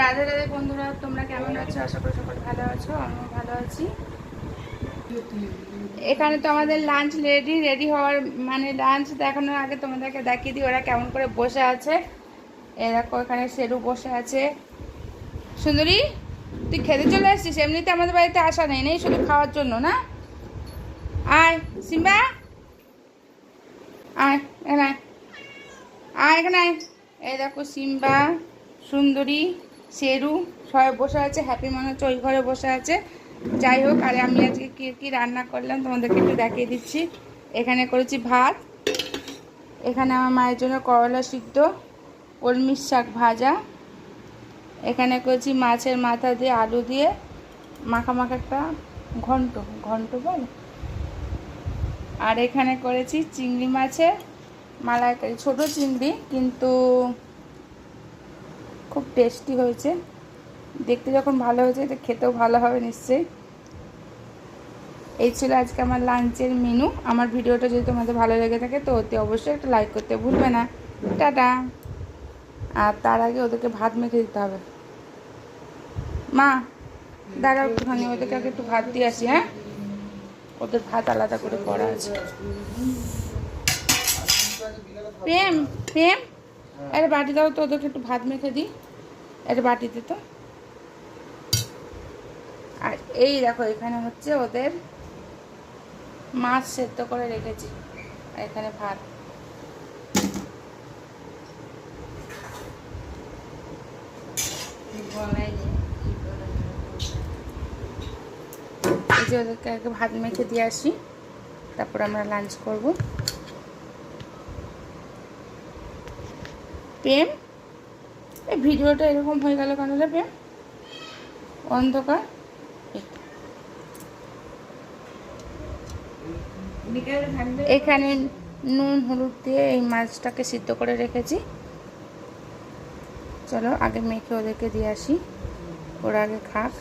রাধে রাধে বন্ধুরা, তোমরা কেমন আছো? আশা করি সকল ভালো আছো, আমিও ভালো আছি। এখানে তো আমাদের লাঞ্চ রেডি রেডি হওয়ার মানে লাঞ্চ দেখানোর আগে তোমাদেরকে দেখিয়ে দিই ওরা কেমন করে বসে আছে। এরকম এখানে সেরু বসে আছে। সুন্দরী, তুই খেতে চলে আসছিস? এমনিতে আমাদের বাড়িতে আসা নেই নেই শুধু খাওয়ার জন্য, না? আয়, সিম্বা। আয়, এখানে আয়। এখানে আয়। এই দেখো, সিম্বা, সুন্দরী। শেরু সবাই বসে আছে হ্যাপি মনে হচ্ছে ওই ঘরে বসে আছে। যাই হোক, আর আমি আজকে কী কী রান্না করলাম তোমাদেরকে একটু দেখিয়ে দিচ্ছি। এখানে করেছি ভাত, এখানে আমার মায়ের জন্য করলা সিদ্ধ কলমির শাক ভাজা। এখানে করেছি মাছের মাথা দিয়ে আলু দিয়ে মাখা মাখা একটা ঘন্ট ঘন্ট বল। আর এখানে করেছি চিংড়ি মাছের মালাইকারি, ছোট চিংড়ি, কিন্তু খুব টেস্টি হয়েছে। দেখতে যখন ভালো হয়েছে, তো খেতেও ভালো হবে নিশ্চয়ই। এই ছিল আজকে আমার লাঞ্চের মেনু আমার ভিডিওটা যদি তোমাদের ভালো লেগে থাকে, তো অতি অবশ্যই একটা লাইক করতে ভুলবে না। টাটা! আর তার আগে ওদেরকে ভাত মেখে দিতে হবে। মা, দাঁড়াও একটুখানি, ওদেরকে আগে একটু ভাত দিয়ে আসি হ্যাঁ? ওদের ভাত আলাদা করে করা আছে। প্রেম প্রেম? আরে বাটি দাও তো, ওদেরকে একটু ভাত মেখে দিই। একটা বাটিতে তো। আর এই দেখো, এখানে হচ্ছে ওদের মাছ সেদ্ধ করে রেখেছি, আর এখানে ভাত। এই যে ওদেরকে আগে ভাত মেখে দিয়ে আসি, তারপর আমরা লাঞ্চ করব। প্রেম? এই ভিডিওটা এরকম হয়ে গেল কেন প্রেম? অন্ধকার। এখানে নুন, হলুদ দিয়ে এই মাছটাকে সিদ্ধ করে রেখেছি। চলো, আগে মেখে ওদেরকে দিয়ে আসি। ওরা আগে খাক।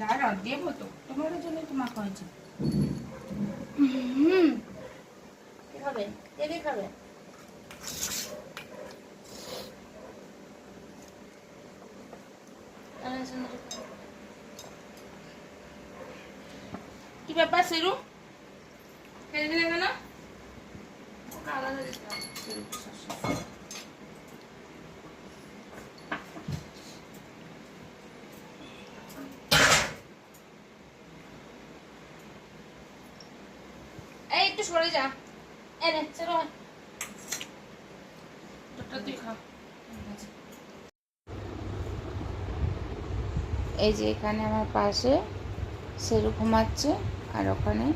দাঁড়াও দেবো তো তোমাদের জন্য তো মাখা হয়েছে হুম। খাবে? খাবে কি ব্যাপার সেরু? খেয়ে দিলে কেন আলাদা দিতে হবে, সেরুকে সবসময়। এই একটু সরে যা এনে তুই খা এই যে এখানে আমার পাশে সেরু ঘুমাচ্ছে আর ওখানে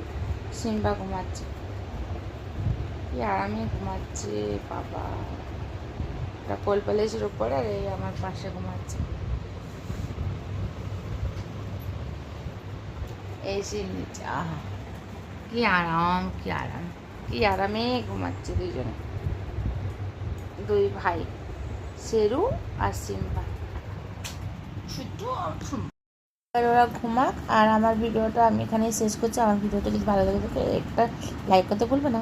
সিম্বা ঘুমাচ্ছে। কি আরামে ঘুমাচ্ছে বাবা। একটা কোল প্যালেসের উপরে আর এই আমার পাশে ঘুমাচ্ছে। এই সে নিচে আহা। কি আরাম কি আরাম কি আরামে ঘুমাচ্ছে দুইজনে। দুই ভাই সেরু আর সিম্বা। আর ওরা ঘুমাক, আর আমার ভিডিওটা আমি এখানেই শেষ করছি। আমার ভিডিওটা যদি ভালো লাগে একটা লাইক করতে ভুলবে না।